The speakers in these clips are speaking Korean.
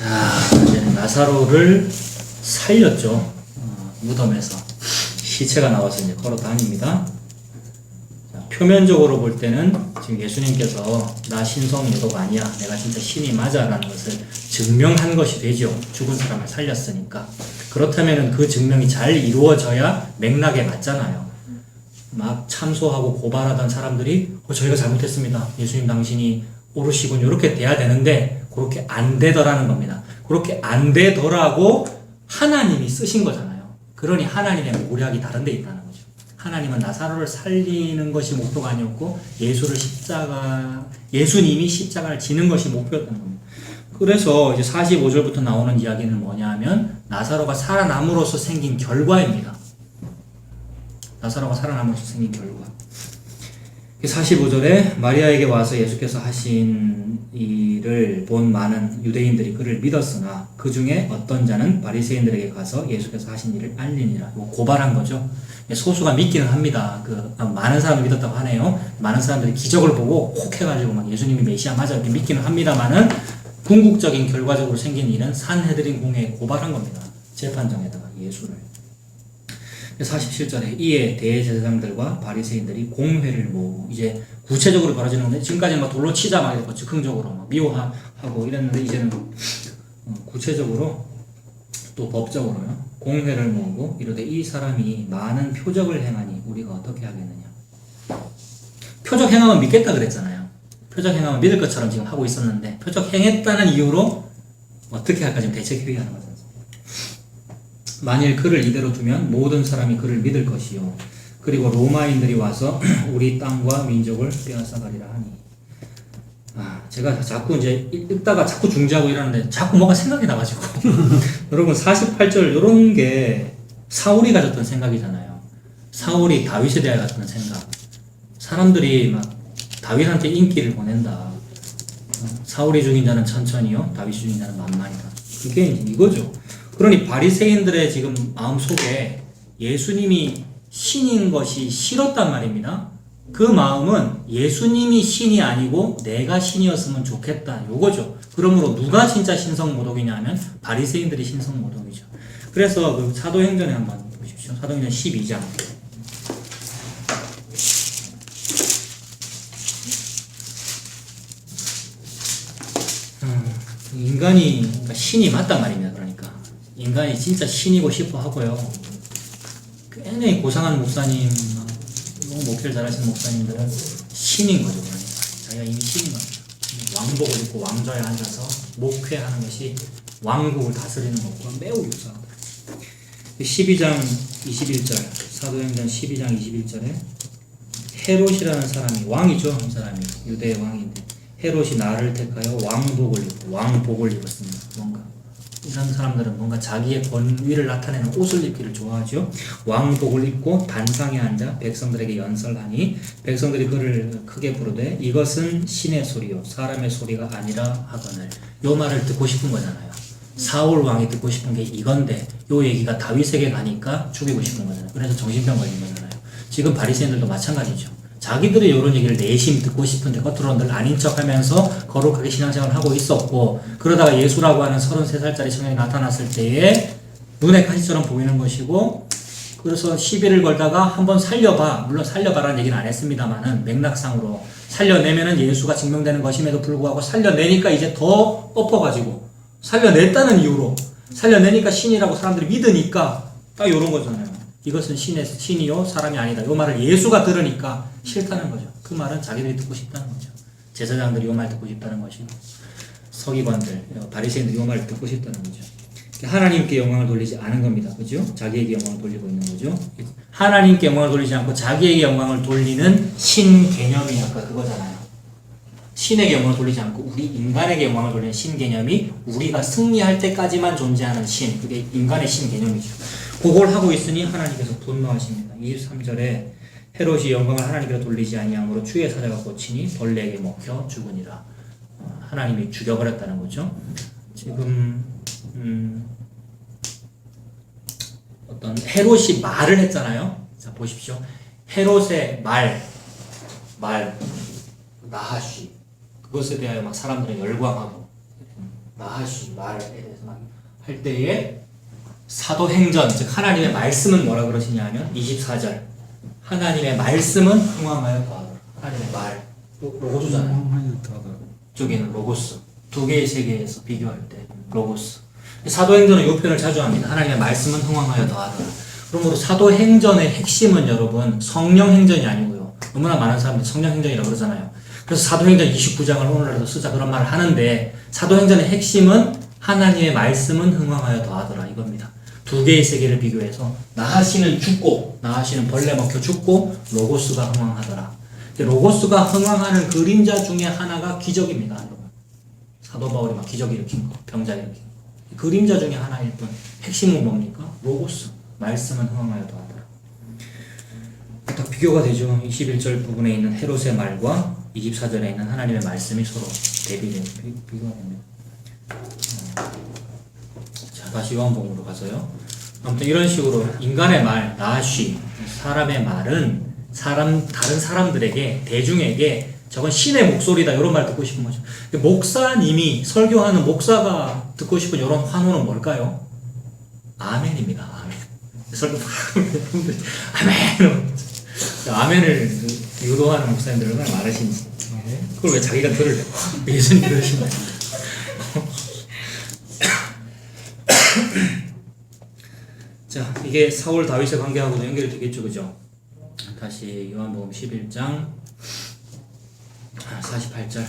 자, 이제 나사로를 살렸죠. 어, 무덤에서 시체가 나와서 이제 걸어 다닙니다. 자, 표면적으로 볼 때는 지금 예수님께서 나 신성 요도가 아니야. 내가 진짜 신이 맞아라는 것을 증명한 것이 되죠. 죽은 사람을 살렸으니까. 그렇다면 그 증명이 잘 이루어져야 맥락에 맞잖아요. 막 참소하고 고발하던 사람들이 어, 저희가 잘못했습니다. 예수님 당신이 오르시군 이렇게 돼야 되는데 그렇게 안 되더라는 겁니다. 그렇게 안 되더라고 하나님이 쓰신 거잖아요. 그러니 하나님의 모략이 다른 데 있다는 거죠. 하나님은 나사로를 살리는 것이 목표가 아니었고 예수를 십자가 예수님이 십자가를 지는 것이 목표였다는 겁니다. 그래서 이제 45절부터 나오는 이야기는 뭐냐 하면 나사로가 살아남으로써 생긴 결과입니다. 나사로가 살아남으로써 생긴 결과. 45절에 마리아에게 와서 예수께서 하신 일을 본 많은 유대인들이 그를 믿었으나 그 중에 어떤 자는 바리새인들에게 가서 예수께서 하신 일을 알리니라. 이거 고발한 거죠. 소수가 믿기는 합니다. 그 많은 사람이 믿었다고 하네요. 많은 사람들이 기적을 보고 혹 해가지고 막 예수님이 메시아 맞아 이렇게 믿기는 합니다만은 궁극적인 결과적으로 생긴 일은 산헤드린 공회에 고발한 겁니다. 재판정에다가 예수를. 47절에 이에 대제사장들과 바리새인들이 공회를 모으고 이제 구체적으로 벌어지는 건데 지금까지는 막 돌로 치자 막 이랬고 즉흥적으로 막 미워하고 이랬는데 이제는 어, 구체적으로 또 법적으로요. 공회를 모으고 이르되 이 사람이 많은 표적을 행하니 우리가 어떻게 하겠느냐. 표적 행하면 믿겠다 그랬잖아요. 표적 행하면 믿을 것처럼 지금 하고 있었는데 표적 행했다는 이유로 어떻게 할까 지금 대책 회의하는 거죠 만일 그를 이대로 두면 모든 사람이 그를 믿을 것이요. 그리고 로마인들이 와서 우리 땅과 민족을 빼앗아가리라 하니. 아, 제가 자꾸 이제 읽다가 자꾸 중지하고 이러는데 자꾸 뭐가 생각이 나가지고. 여러분, 48절 이런 게 사울이 가졌던 생각이잖아요. 사울이 다윗에 대해 가졌던 생각. 사람들이 막 다윗한테 인기를 보낸다. 어, 사울이 죽인 자는 천천히요, 다윗이 죽인 자는 만만이다. 그게 이거죠. 그러니 바리새인들의 지금 마음 속에 예수님이 신인 것이 싫었단 말입니다. 그 마음은 예수님이 신이 아니고 내가 신이었으면 좋겠다. 요거죠. 그러므로 누가 진짜 신성 모독이냐면 바리새인들이 신성 모독이죠. 그래서 그 사도행전에 한번 보십시오. 사도행전 12장. 음, 인간이 그러니까 신이 맞단 말입니다. 인간이 진짜 신이고 싶어 하고요. 굉장히 고상한 목사님, 너무 목회를 잘하시는 목사님들은 신인 거죠. 자기가 이미 신인 거죠. 왕복을 입고 왕좌에 앉아서 목회하는 것이 왕국을 다스리는 것과 매우 유사하다. 12장 21절 사도행전 12장 21절에 헤롯이라는 사람이 왕이죠. 이 사람이 유대의 왕인데 헤롯이 나를 택하여 왕복을 입고 왕복을 입었습니다. 뭔가 이런 사람들은 뭔가 자기의 권위를 나타내는 옷을 입기를 좋아하죠. 왕복을 입고 단상에 앉아 백성들에게 연설하니 백성들이 그를 크게 부르되 이것은 신의 소리요 사람의 소리가 아니라 하거늘 요 말을 듣고 싶은 거잖아요. 사울 왕이 듣고 싶은 게 이건데 요 얘기가 다윗에게 가니까 죽이고 싶은 거잖아요. 그래서 정신병 걸린 거잖아요. 지금 바리새인들도 마찬가지죠. 자기들이 이런 얘기를 내심 듣고 싶은데 겉으로는 늘 아닌 척 하면서 거룩하게 신앙생활을 하고 있었고 그러다가 예수라고 하는 33살짜리 청년이 나타났을 때에 눈에 가시처럼 보이는 것이고 그래서 시비를 걸다가 한번 살려봐 물론 살려봐라는 얘기는 안 했습니다만은 맥락상으로 살려내면은 예수가 증명되는 것임에도 불구하고 살려내니까 이제 더 엎어가지고 살려냈다는 이유로 살려내니까 신이라고 사람들이 믿으니까 딱 이런 거잖아요. 이것은 신의 신이요 사람이 아니다. 요 말을 예수가 들으니까 싫다는 거죠. 그 말은 자기들이 듣고 싶다는 거죠. 제사장들이 요말 듣고 싶다는 것이고 서기관들, 바리새인들이 요 말을 듣고 싶다는 거죠. 하나님께 영광을 돌리지 않은 겁니다. 그죠? 자기에게 영광을 돌리고 있는 거죠. 하나님께 영광을 돌리지 않고 자기에게 영광을 돌리는 신 개념이 아까 그거잖아요. 신에게 영광을 돌리지 않고 우리 인간에게 영광을 돌리는 신 개념이 우리가 승리할 때까지만 존재하는 신. 그게 인간의 신 개념이죠. 그걸 하고 있으니 하나님께서 분노하십니다. 23절에 헤롯이 영광을 하나님께로 돌리지 아니함으로 주의 사자가 꽂히니 벌레에게 먹혀 죽으니라. 어, 하나님이 죽여버렸다는 거죠. 지금 음, 어떤 헤롯이 말을 했잖아요. 자 보십시오. 헤롯의 말, 말, 나하시 그것에 대하여 막 사람들은 열광하고 나하시 말에 대해서 할 때에 사도행전 즉 하나님의 말씀은 뭐라 그러시냐 하면 24절. 하나님의 말씀은 흥왕하여 더하더라 하나님의 말. 로- 로고스잖아요. 쪽에는 로고스. 두 개의 세계에서 비교할 때 로고스. 사도행전은 이 표현을 자주 합니다. 하나님의 말씀은 흥왕하여 더하더라 그러므로 사도행전의 핵심은 여러분 성령행전이 아니고요. 너무나 많은 사람들이 성령행전이라고 그러잖아요. 그래서 사도행전 29장을 오늘날도 쓰자 그런 말을 하는데 사도행전의 핵심은 하나님의 말씀은 흥왕하여 더하더라 이겁니다 두 개의 세계를 비교해서 나하시는 죽고 나하시는 벌레 먹혀 죽고 로고스가 흥왕하더라. 로고스가 흥왕하는 그림자 중에 하나가 기적입니다 사도 바울이 막 기적 일으킨 거 병자 일으킨 거. 그림자 중에 하나일 뿐 핵심은 뭡니까? 로고스 말씀은 흥왕하여 더하더라. 딱 비교가 되죠. 21절 부분에 있는 헤롯의 말과 24절에 있는 하나님의 말씀이 서로 대비되는 비- 비교가 됩니다. 자, 다시 요한복음으로 가서요. 아무튼 이런 식으로 인간의 말, 나시, 사람의 말은 사람 다른 사람들에게 대중에게 저건 신의 목소리다 이런 말 듣고 싶은 거죠. 목사님이 설교하는 목사가 듣고 싶은 이런 환호는 뭘까요? 아멘입니다. 아멘. 설교 아멘. 아멘을 유도하는 목사님들 얼마나 많으신지. 그걸 왜 자기가 들으려? 예수님 그러신다. 자, 이게 사울 다윗의 관계하고도 연결이 되겠죠, 그죠? 다시 요한복음 11장 48절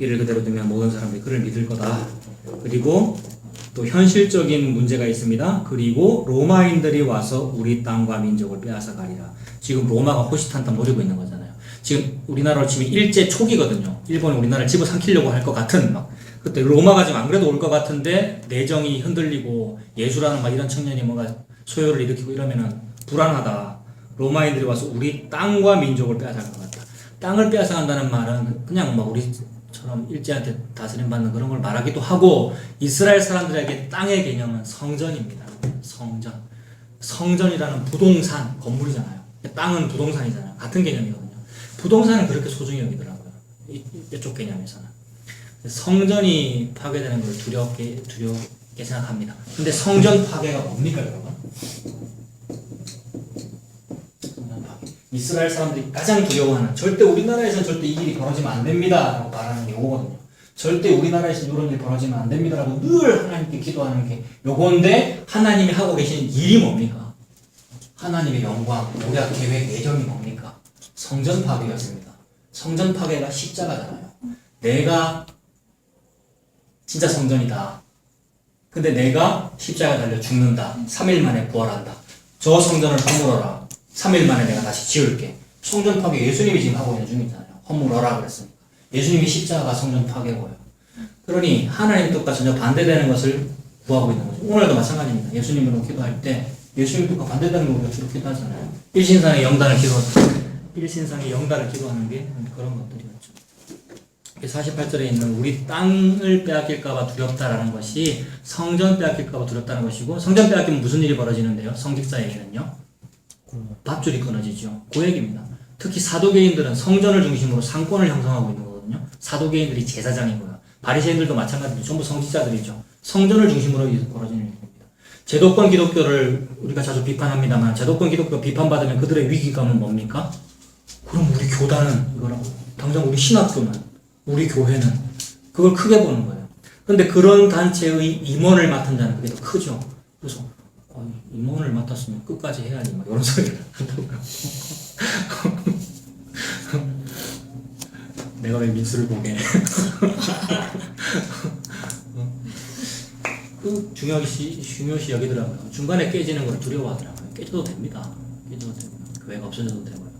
이를 그대로 두면 모든 사람들이 그를 믿을 거다. 그리고 또 현실적인 문제가 있습니다. 그리고 로마인들이 와서 우리 땅과 민족을 빼앗아 가리라. 지금 로마가 호시탄탄 노리고 있는 거잖아요. 지금 우리나라로 치면 일제 초기거든요. 일본이 우리나라를 집어삼키려고 할 것 같은 막 그때 로마가 지금 안 그래도 올 것 같은데 내정이 흔들리고 예수라는 막 이런 청년이 뭔가 소요를 일으키고 이러면은 불안하다. 로마인들이 와서 우리 땅과 민족을 빼앗아갈 것 같다. 땅을 빼앗아간다는 말은 그냥 막 우리처럼 일제한테 다스림 받는 그런 걸 말하기도 하고 이스라엘 사람들에게 땅의 개념은 성전입니다. 성전. 성전이라는 부동산 건물이잖아요. 땅은 부동산이잖아요. 같은 개념이거든요. 부동산은 그렇게 소중히 여기더라고요. 이, 이쪽 개념에서는. 성전이 파괴되는 걸 두렵게 두렵게 생각합니다. 근데 성전 파괴가 뭡니까, 여러분? 이스라엘 사람들이 가장 두려워하는 절대 우리나라에서는 절대 이 일이 벌어지면 안 됩니다 라고 말하는 게 요거거든요. 절대 우리나라에서 이런 일이 벌어지면 안 됩니다 라고 늘 하나님께 기도하는 게 요건데 하나님이 하고 계신 일이 뭡니까? 하나님의 영광, 모략 계획, 예정이 뭡니까? 성전 파괴였습니다. 성전 파괴가 십자가잖아요. 내가 진짜 성전이다. 근데 내가 십자가 달려 죽는다. 3일 만에 부활한다. 저 성전을 허물어라. 3일 만에 내가 다시 지을게. 성전 파괴 예수님이 지금 하고 있는 중이잖아요. 허물어라 그랬으니까. 예수님이 십자가가 성전 파괴고요. 그러니 하나님 뜻과 전혀 반대되는 것을 구하고 있는 거죠. 오늘도 마찬가지입니다. 예수님으로 기도할 때 예수님 뜻과 반대되는 거 우리가 주로 기도하잖아요. 일신상의 영단을 기도 일신상의 영단을 기도하는 게 그런 것들이었죠. 48절에 있는 우리 땅을 빼앗길까봐 두렵다라는 것이 성전 빼앗길까봐 두렵다는 것이고 성전 빼앗기면 무슨 일이 벌어지는데요? 성직자에게는요? 밧줄이 끊어지죠. 그 얘기입니다. 특히 사도계인들은 성전을 중심으로 상권을 형성하고 있는 거거든요. 사도계인들이 제사장이고요. 바리새인들도 마찬가지로 전부 성직자들이죠. 성전을 중심으로 벌어지는 일입니다. 제도권 기독교를 우리가 자주 비판합니다만 제도권 기독교 비판받으면 그들의 위기감은 뭡니까? 그럼 우리 교단은 이거라고 당장 우리 신학교는 우리 교회는 그걸 크게 보는 거예요. 근데 그런 단체의 임원을 맡은 자는 그게 더 크죠. 그래서 어, 임원을 맡았으면 끝까지 해야지 막 이런 소리를 한다고요. 내가 왜 민수를 보게? 그 중요하게 시, 중요시 여기더라고요. 중간에 깨지는 걸 두려워하더라고요. 깨져도 됩니다. 깨져도 되고요. 교회가 없어져도 되고요.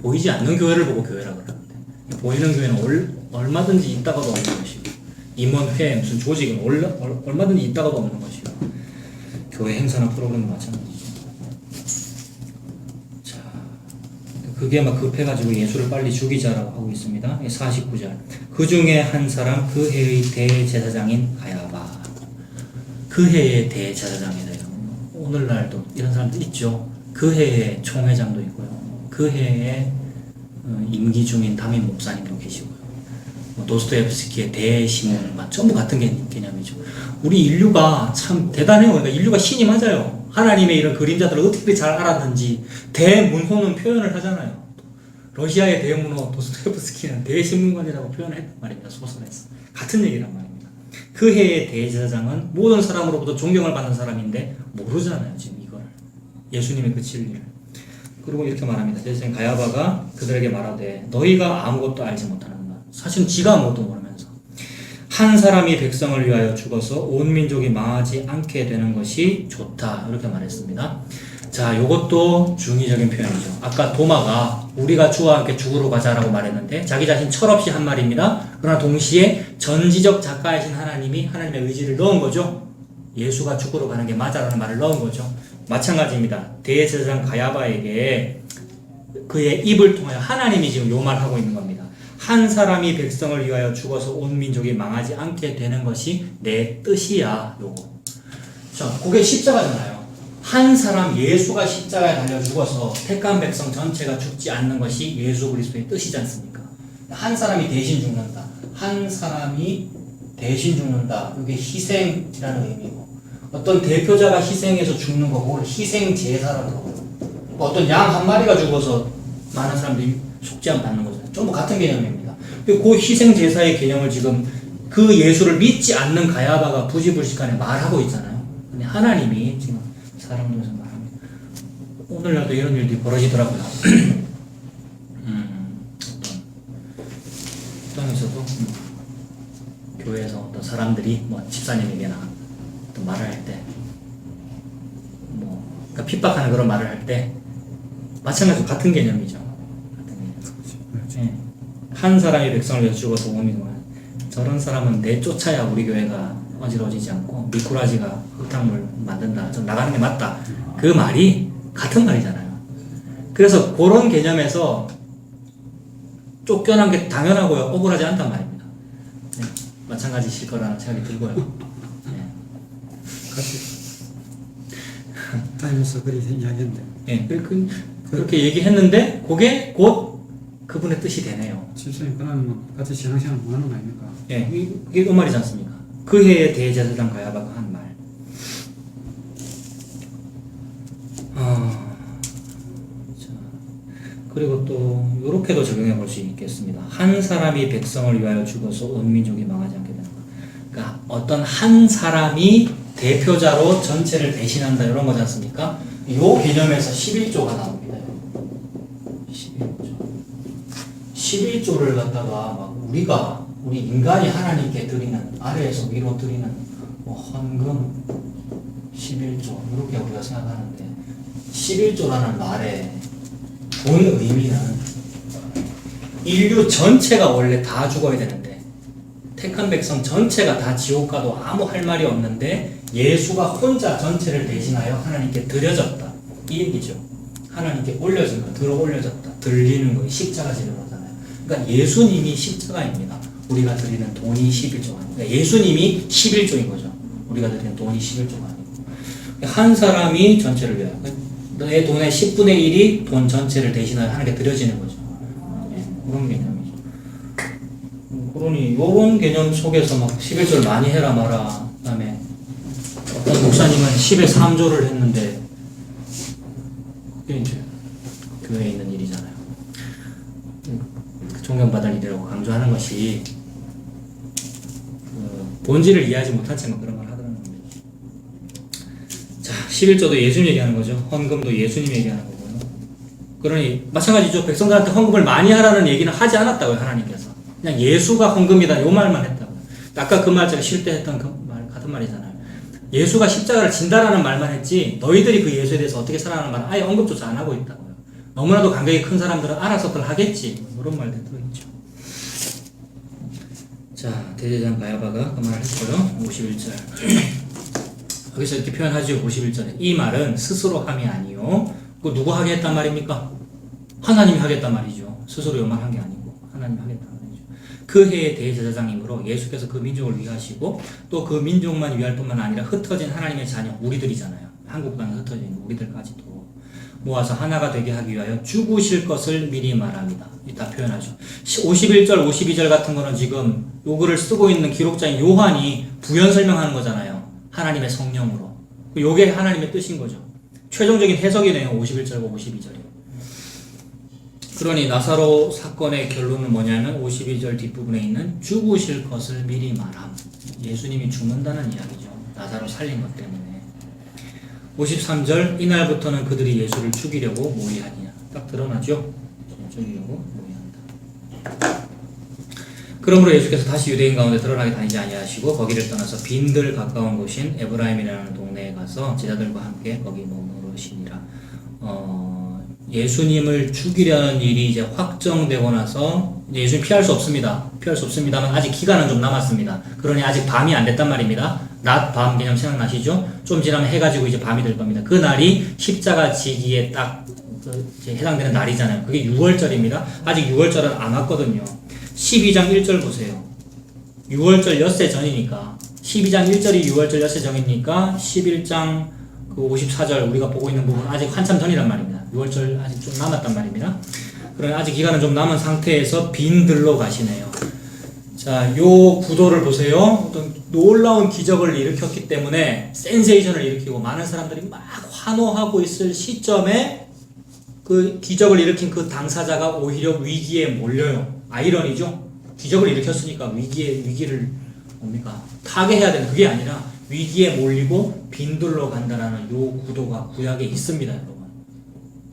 보이지 않는 교회를 보고 교회라 그러는데 보이는 교회는 얼, 얼마든지 있다가도 없는 것이고 임원회 무슨 조직은 얼, 얼, 얼마든지 있다가도 없는 것이고 교회 행사나 프로그램도 마찬가지죠. 자, 그게 막 급해가지고 예수를 빨리 죽이자라고 하고 있습니다. 49절. 그 중에 한 사람 그 해의 대제사장인 가야바. 그 해의 대제사장이래요. 오늘날도 이런 사람들 있죠. 그 해의 총회장도 있고요. 그 어, 임기 중인 담임 목사님도 계시고요. 뭐 도스토옙스키의 대신문 막 전부 같은 개, 개념이죠. 우리 인류가 참 대단해요. 그러니까 인류가 신이 맞아요. 하나님의 이런 그림자들을 어떻게 잘 알았는지 대문호는 표현을 하잖아요. 러시아의 대문호 도스토옙스키는 대신문관이라고 표현을 했단 말입니다. 소설에서. 같은 얘기란 말입니다. 그 해의 대제사장은 모든 사람으로부터 존경을 받는 사람인데 모르잖아요. 지금 이걸. 예수님의 그 진리를. 그리고 이렇게 말합니다. 대제사장 가야바가 그들에게 말하되 너희가 아무것도 알지 못하는가. 사실 지가 아무것도 모르면서 한 사람이 백성을 위하여 죽어서 온 민족이 망하지 않게 되는 것이 좋다. 이렇게 말했습니다. 자, 요것도 중의적인 표현이죠. 아까 도마가 우리가 주와 함께 죽으러 가자라고 말했는데 자기 자신 철없이 한 말입니다. 그러나 동시에 전지적 작가이신 하나님이 하나님의 의지를 넣은 거죠. 예수가 죽으러 가는 게 맞아라는 말을 넣은 거죠. 마찬가지입니다. 대제사장 가야바에게 그의 입을 통하여 하나님이 지금 요 말하고 있는 겁니다. 한 사람이 백성을 위하여 죽어서 온 민족이 망하지 않게 되는 것이 내 뜻이야. 요거. 자, 그게 십자가잖아요. 한 사람 예수가 십자가에 달려 죽어서 택한 백성 전체가 죽지 않는 것이 예수 그리스도의 뜻이지 않습니까? 한 사람이 대신 죽는다. 한 사람이 대신 죽는다. 이게 희생이라는 의미고 어떤 대표자가 희생해서 죽는 거 그걸 희생 제사라고 그러고 뭐 어떤 양 한 마리가 죽어서 많은 사람들이 속죄함 받는 거잖아요. 전부 같은 개념입니다. 그 희생 제사의 개념을 지금 그 예수를 믿지 않는 가야바가 부지불식간에 말하고 있잖아요. 근데 하나님이 지금 사람들에서 말합니다. 오늘날도 이런 일들이 벌어지더라고요. 음, 어떤 땅에서도 음, 교회에서 어떤 사람들이 뭐 집사님에게나 어떤 말을 할 때, 뭐 그러니까 핍박하는 그런 말을 할 때 마찬가지로 같은 개념이죠. 같은 개념. 예. 한 사람이 백성을 위해 죽어서 오미만 저런 사람은 내쫓아야 우리 교회가 어지러지지 않고 미꾸라지가 흙탕물 만든다. 좀 나가는 게 맞다. 그 말이 같은 말이잖아요. 그래서 그런 개념에서 쫓겨난 게 당연하고요. 억울하지 않단 말입니다. 네. 마찬가지실 거라는 생각이 들고요. 네. 같이 다니면서 그리 이야기했는데 예, 그, 그, 그렇게 얘기했는데 그게 곧 그분의 뜻이 되네요. 집사님 그러면 뭐 같이 신앙생활 뭐 하는 거 아닙니까? 예, 이- 이게 그 말이지 않습니까? 그 해에 대제사장 가야바가 한 말. 아, 자, 그리고 또 이렇게도 적용해 볼 수 있겠습니다. 한 사람이 백성을 위하여 죽어서 온 민족이 망하지 않게 되는 것. 그러니까 어떤 한 사람이 대표자로 전체를 대신한다 이런 거지 않습니까? 이 개념에서 11조가 나옵니다. 11조. 11조를 갖다가 막 우리가 우리 인간이 하나님께 드리는 아래에서 위로 드리는 뭐 헌금 11조 이렇게 우리가 생각하는데 11조라는 말의 본 의미는 인류 전체가 원래 다 죽어야 되는데 택한 백성 전체가 다 지옥 가도 아무 할 말이 없는데 예수가 혼자 전체를 대신하여 하나님께 드려졌다. 이 얘기죠. 하나님께 올려진 거 들어 올려졌다. 들리는 거 십자가 지는 거잖아요. 그러니까 예수님이 십자가입니다. 우리가 드리는 돈이 11조가 아니고 그러니까 예수님이 11조인 거죠. 우리가 드리는 돈이 11조가 아니고 한 사람이 전체를 위하여. 너의 돈의 10분의 1이 돈 전체를 대신하여 하나님께 드려지는 거죠. 예, 그런 개념이죠. 음, 그러니 이런 개념 속에서 막 11조를 많이 해라 마라 그 다음에 어떤 목사님은 10에 3조를 했는데 그게 이제 교회에 있는 일이잖아요 음, 존경받을 일이라고 강조하는 것이 그 본질을 이해하지 못한 채만 그런 걸 하더라는 겁니다. 자, 11조도 예수님 얘기하는 거죠. 헌금도 예수님 얘기하는 거고요. 그러니 마찬가지죠. 백성들한테 헌금을 많이 하라는 얘기는 하지 않았다고요. 하나님께서. 그냥 예수가 헌금이다. 요 말만 했다고요. 아까 그 말 제가 쉴 때 했던 그 말 같은 말이잖아요. 예수가 십자가를 진다라는 말만 했지 너희들이 그 예수에 대해서 어떻게 살아가는 말은 아예 언급조차 안 하고 있다고요. 너무나도 감격이 큰 사람들은 알아서들 하겠지. 뭐 이런 말들 들어있죠. 자, 대제장 가야바가 그 말을 했고요. 51절. 여기서 이렇게 표현하죠. 51절에. 이 말은 스스로 함이 아니요. 그 누구 하게 했단 말입니까? 하나님이 하겠단 말이죠. 스스로 요만한 게 아니고 하나님이 하겠단 말이죠. 그 해의 대제사장이므로 예수께서 그 민족을 위하시고 또 그 민족만 위할 뿐만 아니라 흩어진 하나님의 자녀 우리들이잖아요. 한국 땅에 흩어진 우리들까지도 모아서 하나가 되게 하기 위하여 죽으실 것을 미리 말합니다. 이따 표현하죠. 51절, 52절 같은 거는 지금 요거를 쓰고 있는 기록자인 요한이 부연 설명하는 거잖아요. 하나님의 성령으로. 요게 하나님의 뜻인 거죠. 최종적인 해석이네요. 51절과 52절이. 그러니 나사로 사건의 결론은 뭐냐면 52절 뒷부분에 있는 죽으실 것을 미리 말함. 예수님이 죽는다는 이야기죠. 나사로 살린 것 때문에. 53절 이날부터는 그들이 예수를 죽이려고 모의하니라. 딱 드러나죠? 죽이려고 모의한다. 그러므로 예수께서 다시 유대인 가운데 드러나게 다니지 아니하시고 거기를 떠나서 빈들 가까운 곳인 에브라임이라는 동네에 가서 제자들과 함께 거기. 어, 예수님을 죽이려는 일이 이제 확정되고 나서 예수님 피할 수 없습니다. 피할 수 없습니다만 아직 기간은 좀 남았습니다. 그러니 아직 밤이 안 됐단 말입니다. 낮, 밤 개념 생각나시죠? 좀 지나면 해가 지고 이제 밤이 될 겁니다. 그 날이 십자가 지기에 딱 해당되는 날이잖아요. 그게 6월절입니다. 아직 6월절은 안 왔거든요. 12장 1절 보세요. 6월절 엿새 전이니까 12장 1절이 6월절 엿새 전이니까 11장 그 54절 우리가 보고 있는 부분 아직 한참 전이란 말입니다. 6월절 아직 좀 남았단 말입니다. 그러나 아직 기간은 좀 남은 상태에서 빈들로 가시네요. 자, 요 구도를 보세요. 어떤 놀라운 기적을 일으켰기 때문에 센세이션을 일으키고 많은 사람들이 막 환호하고 있을 시점에 그 기적을 일으킨 그 당사자가 오히려 위기에 몰려요. 아이러니죠? 기적을 일으켰으니까 위기에 위기를 뭡니까 타개해야 되는 그게 아니라 위기에 몰리고 빈들로 간다라는 요 구도가 구약에 있습니다, 여러분.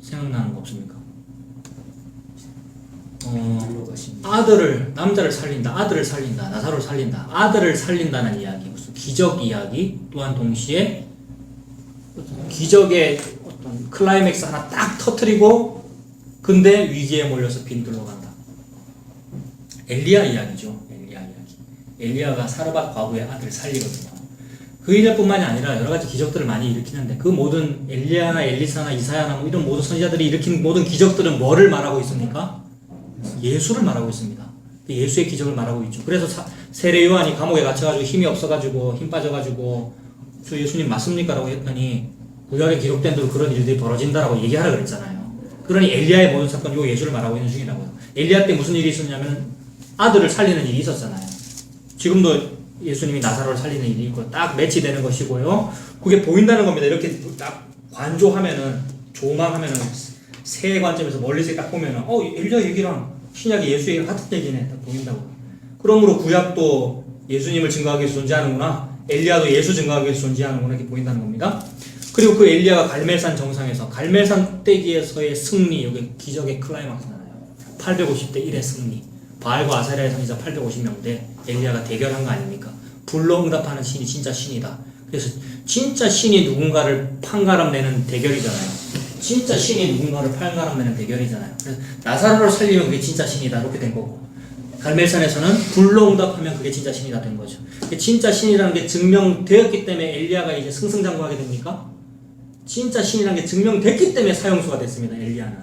생각나는 거 없습니까? 어, 아들을 남자를 살린다, 아들을 살린다, 나사로를 살린다, 아들을 살린다는 이야기, 무슨 기적 이야기 또한 동시에 기적의 어떤 클라이맥스 하나 딱 터트리고 근데 위기에 몰려서 빈들로 간다. 엘리야 이야기죠. 엘리야 이야기. 엘리야가 사르밧 과부의 아들을 살리거든요. 그 일뿐만이 아니라 여러 가지 기적들을 많이 일으키는데 그 모든 엘리야나 엘리사나 이사야나 뭐 이런 모든 선지자들이 일으킨 모든 기적들은 뭐를 말하고 있습니까? 예수를 말하고 있습니다. 그 예수의 기적을 말하고 있죠. 그래서 사- 세례 요한이 감옥에 갇혀가지고 힘이 없어가지고 힘 빠져가지고 저 예수님 맞습니까라고 했더니 구약에 기록된 대로 그런 일들이 벌어진다라고 얘기하라 그랬잖아요. 그러니 엘리야의 모든 사건 요 예수를 말하고 있는 중이라고요. 엘리야 때 무슨 일이 있었냐면 아들을 살리는 일이 있었잖아요. 지금도 예수님이 나사로를 살리는 일이 있고 딱 매치되는 것이고요. 그게 보인다는 겁니다. 이렇게 딱 관조하면은 조망하면은 새 관점에서 멀리서 딱 보면은 어 엘리야 얘기랑 신약의 예수 얘기랑 같은 얘기네 딱 보인다고. 그러므로 구약도 예수님을 증거하기 위해서 존재하는구나. 엘리야도 예수 증거하기 위해서 존재하는구나 이렇게 보인다는 겁니다. 그리고 그 엘리야가 갈멜산 정상에서 갈멜산 떼기에서의 승리 여기 기적의 클라이막스잖아요. 850대 1의 승리. 바알과 아사리아의 선지자 850명 대 엘리야가 대결한 거 아닙니까? 불로 응답하는 신이 진짜 신이다. 그래서 진짜 신이 누군가를 판가름 내는 대결이잖아요. 진짜 신이 누군가를 판가름 내는 대결이잖아요. 그래서 나사로를 살리면 그게 진짜 신이다. 이렇게 된 거고. 갈멜산에서는 불로 응답하면 그게 진짜 신이다 된 거죠. 진짜 신이라는 게 증명되었기 때문에 엘리야가 이제 승승장구하게 됩니까? 진짜 신이라는 게 증명됐기 때문에 사형수가 됐습니다. 엘리야는.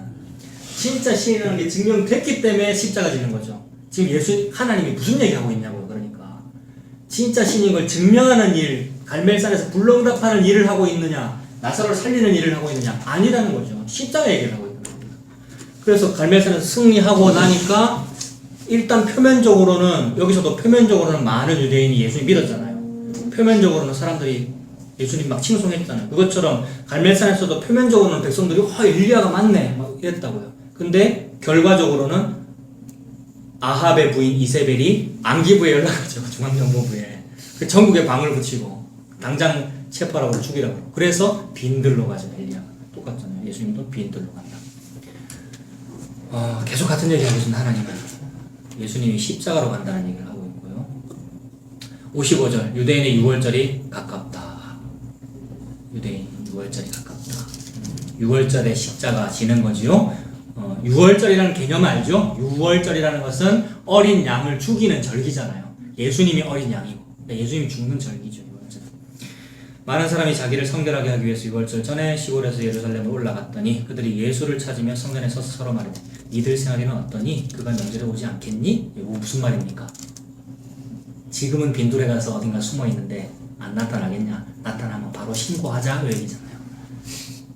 진짜 신이라는 게 증명됐기 때문에 십자가 지는 거죠. 지금 예수 하나님이 무슨 얘기하고 있냐고요. 그러니까 진짜 신인 걸 증명하는 일, 갈멜산에서 불러응답하는 일을 하고 있느냐, 나사로를 살리는 일을 하고 있느냐 아니라는 거죠. 십자가 얘기를 하고 있는 겁니다. 그래서 갈멜산에서 승리하고 나니까 일단 표면적으로는 여기서도 표면적으로는 많은 유대인이 예수님 믿었잖아요. 표면적으로는 사람들이 예수님 막 칭송했잖아요. 그것처럼 갈멜산에서도 표면적으로는 백성들이 와 엘리야가 맞네 막 이랬다고요. 근데 결과적으로는 아합의 부인 이세벨이 안기부에 연락하죠. 중앙정보부에. 그 전국에 방을 붙이고 당장 체포하라고 죽이라고. 그래서 빈들로 가죠 엘리야가. 똑같잖아요. 예수님도 빈들로 간다. 어, 계속 같은 얘기 하고 있는 하나님은. 예수님이 십자가로 간다는 얘기를 하고 있고요. 55절 유대인의 6월절이 가깝다. 유대인 6월절이 가깝다. 6월절에 십자가 지는 거지요 어, 6월절이라는 개념 알죠? 6월절이라는 것은 어린 양을 죽이는 절기잖아요. 예수님이 어린 양이고 그러니까 예수님이 죽는 절기죠. 6월절. 많은 사람이 자기를 성결하게 하기 위해서 6월절 전에 시골에서 예루살렘으로 올라갔더니 그들이 예수를 찾으며 성전에 서서 서로 말하되 이들 생활이는 어떠니? 그가 명절에 오지 않겠니? 이거 무슨 말입니까? 지금은 빈둘에 가서 어딘가 숨어 있는데 안 나타나겠냐? 나타나면 바로 신고하자 그 얘기잖아요.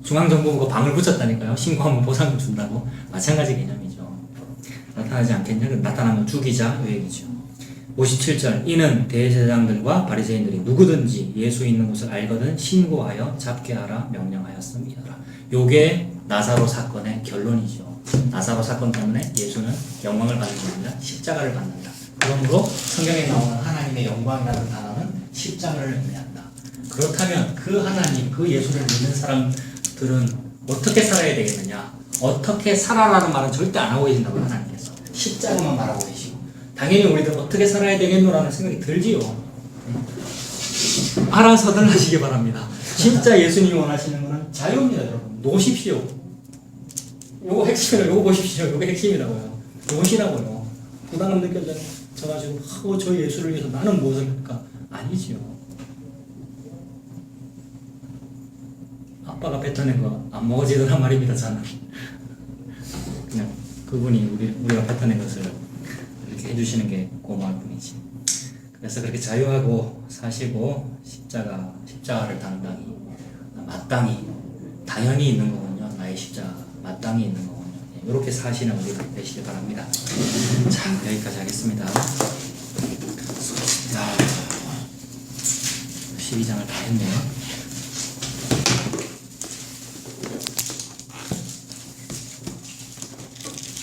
중앙정보부가 방을 붙였다니까요. 신고하면 보상금 준다고. 마찬가지 개념이죠. 나타나지 않겠냐? 나타나면 죽이자 요 얘기죠. 57절 이는 대제사장들과 바리새인들이 누구든지 예수 있는 곳을 알거든 신고하여 잡게 하라 명령하였습니다. 요게 나사로 사건의 결론이죠. 나사로 사건 때문에 예수는 영광을 받는 게 아니라 십자가를 받는다. 그러므로 성경에 나오는 하나님의 영광이라는 단어는 십자가를 의미한다. 그렇다면 그 하나님, 그 예수를 믿는 사람 들은 어떻게 살아야 되겠느냐? 어떻게 살아라는 말은 절대 안 하고 계신다고 하나님께서 십자가만 말하고 계시고 당연히 우리들 어떻게 살아야 되겠노라는 생각이 들지요. 알아서들 하시기 바랍니다. 진짜 예수님이 원하시는 것은 자유입니다, 여러분. 노십시오. 요거 핵심이라 요거 보십시오. 요게 핵심이라고요. 노시라고요. 부담감 느껴져가지고 어, 저 예수를 위해서 나는 무엇을 할까? 아니지요. 아빠가 뱉어낸 거 안 먹어지더란 말입니다, 저는. 그냥 그분이 우리, 우리가 뱉어낸 것을 이렇게 해주시는 게 고마울 뿐이지. 그래서 그렇게 자유하고 사시고 십자가, 십자가를 당당히, 마땅히, 당연히 있는 거군요. 나의 십자가, 마땅히 있는 거군요. 이렇게 사시는 우리가 되시길 바랍니다. 자, 여기까지 하겠습니다. 야, 12장을 다 했네요.